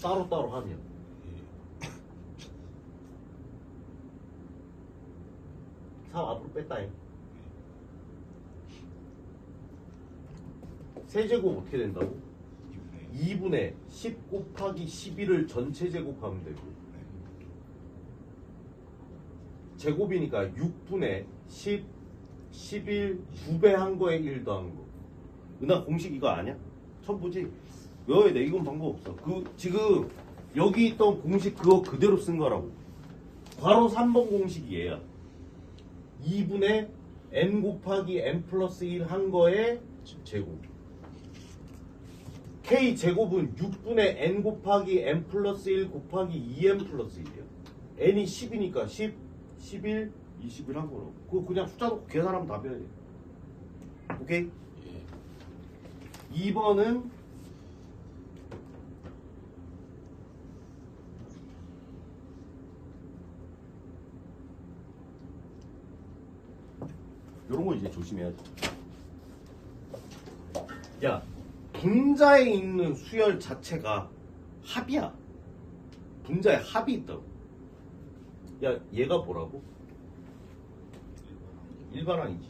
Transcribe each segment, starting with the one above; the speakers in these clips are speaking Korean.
따로따로 하면 사 앞으로 뺐다잉 세제곱 어떻게 된다고? 2분의 10 곱하기 11을 전체 제곱하면 되고 제곱이니까 6분의 10, 11, 2배 한 거에 1 더한 거 은하 공식 이거? 처음 보지? 외워야 돼 이건 방법 없어 그 지금 여기 있던 공식 그거 그대로 쓴 거라고 괄호 3번 공식이 얘야 2분의 n 곱하기 n 플러스 1 한 거에 제곱 k 제곱은 6분의 n 곱하기 n 플러스 1 곱하기 2n 플러스 1이야. n이 10이니까 10, 11, 21 한 거라고. 그거 그냥 숫자 놓고 계산하면 답이야. 돼. 오케이? 예. 2번은 요런 거 이제 조심해야지. 야, 분자에 있는 수열 자체가 합이야. 분자에 합이 있다고. 야, 얘가 뭐라고? 일반항이지.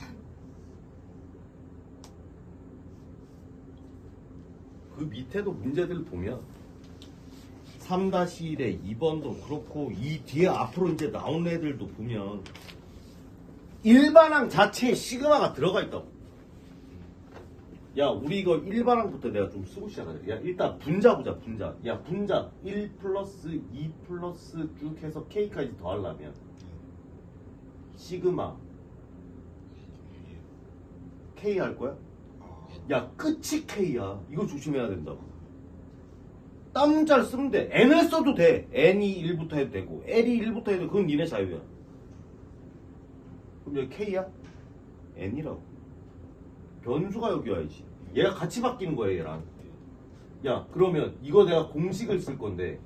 그 밑에도 문제들 보면 3-1에 2번도 그렇고 이 뒤에 앞으로 이제 나온 애들도 보면 일반항 자체에 시그마가 들어가 있다고. 야, 우리 이거 일반항부터 내가 좀 쓰고 시작하자. 야, 일단 분자 보자, 분자. 야, 분자 1 플러스 2 플러스 쭉 해서 K까지 더하려면 시그마 K 할 거야? 아, 야, 끝이 K야. 이거 조심해야 된다고. 딴 문자를 쓰면 돼. N을 써도 돼. N이 1부터 해도 되고, L이 1부터 해도 그건 니네 자유야. 그럼 여기 K야? N이라고. 변수가 여기 와야지. 얘가 같이 바뀌는 거야, 얘랑. 야, 그러면 이거 내가 공식을 쓸 건데,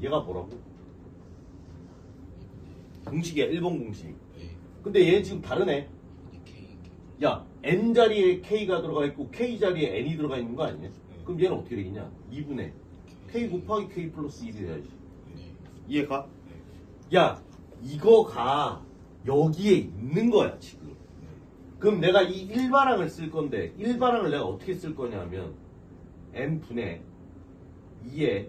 얘가 뭐라고? 공식이야, 1번 공식. 예. 근데 얘 지금 다르네. 야, n 자리에 k가 들어가 있고 k 자리에 n이 들어가 있는 거 아니냐? 그럼 얘는 어떻게 되겠냐? 2분의 k 곱하기 k 플러스 1이 돼야지. 네. 이해가? 야, 이거가 여기에 있는 거야, 지금. 그럼 내가 이 일반항을 쓸 건데, 일반항을 내가 어떻게 쓸 거냐면, n 분의 2에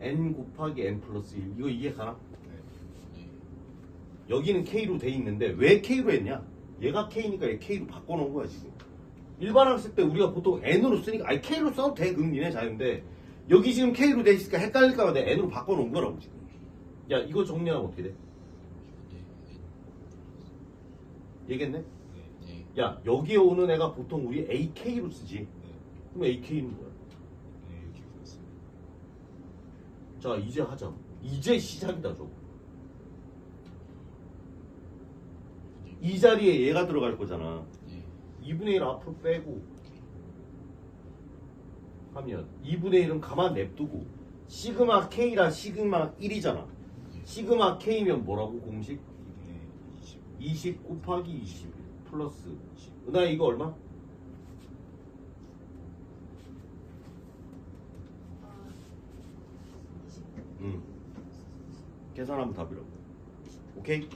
n 곱하기 n 플러스 1. 이거 이해 가나? 네. 여기는 K로 돼 있는데 왜 K로 했냐? 얘가 K니까 얘 K로 바꿔놓은 거야 지금. 일반항 쓸 때 우리가 보통 N으로 쓰니까 아니 K로 써도 돼 그건 니네 자유인데 여기 지금 K로 돼 있으니까 헷갈릴까봐 내가 N으로 바꿔놓은 거라고 지금. 야 이거 정리하면 어떻게 돼? 얘겠네? 네. 네. 야 여기에 오는 애가 보통 우리 AK로 쓰지. 그럼 AK는 뭐야? 네. 이렇게 그렸습니다. 자 이제 하자. 이제 시작이다 저. 이 자리에 얘가 들어갈 거잖아. 네. 2분의 1 앞으로 빼고 하면 2분의 1은 가만 냅두고 시그마 K라 시그마 1이잖아. 시그마 K면 뭐라고 공식? 2분의 20. 20 곱하기 21 플러스 은하 이거 얼마? 응. 계산하면 답이라고. 오케이?